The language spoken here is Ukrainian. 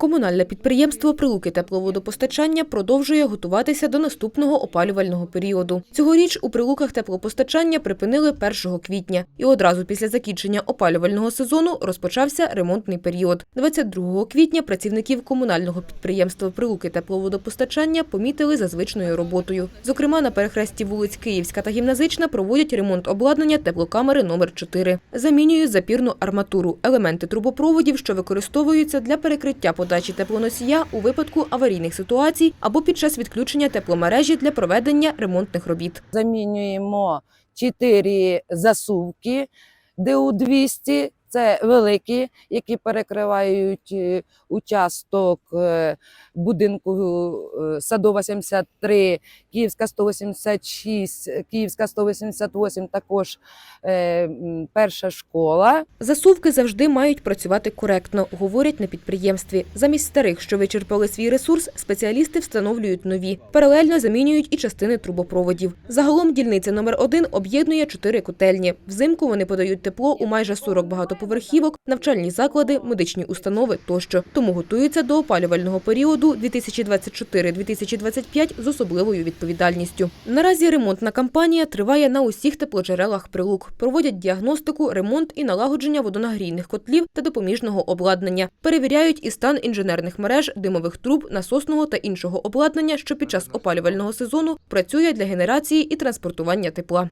Комунальне підприємство Прилуки тепловодопостачання продовжує готуватися до наступного опалювального періоду. Цьогоріч у Прилуках теплопостачання припинили 1 квітня, і одразу після закінчення опалювального сезону розпочався ремонтний період. 22 квітня працівників комунального підприємства Прилуки тепловодопостачання помітили за звичною роботою. Зокрема, на перехресті вулиць Київська та Гімназична проводять ремонт обладнання теплокамери номер 4 Замінюють запірну арматуру, елементи трубопроводів, що використовуються для перекриття подачі теплоносія у випадку аварійних ситуацій або під час відключення тепломережі для проведення ремонтних робіт. замінюємо чотири засувки ДУ-200. Це великі, які перекривають е, участок е, будинку е, Садова 73, Київська 186, Київська 188, також перша школа. Засувки завжди мають працювати коректно, говорять на підприємстві. Замість старих, що вичерпали свій ресурс, спеціалісти встановлюють нові. Паралельно замінюють і частини трубопроводів. Загалом дільниця номер 1 об'єднує чотири котельні. Взимку вони подають тепло у майже 40 багатоповерхівок, навчальні заклади, медичні установи тощо. Тому готуються до опалювального періоду 2024-2025 з особливою відповідальністю. Наразі ремонтна кампанія триває на усіх теплоджерелах прилук. Проводять діагностику, ремонт і налагодження водонагрійних котлів та допоміжного обладнання. Перевіряють і стан інженерних мереж, димових труб, насосного та іншого обладнання, що під час опалювального сезону працює для генерації і транспортування тепла.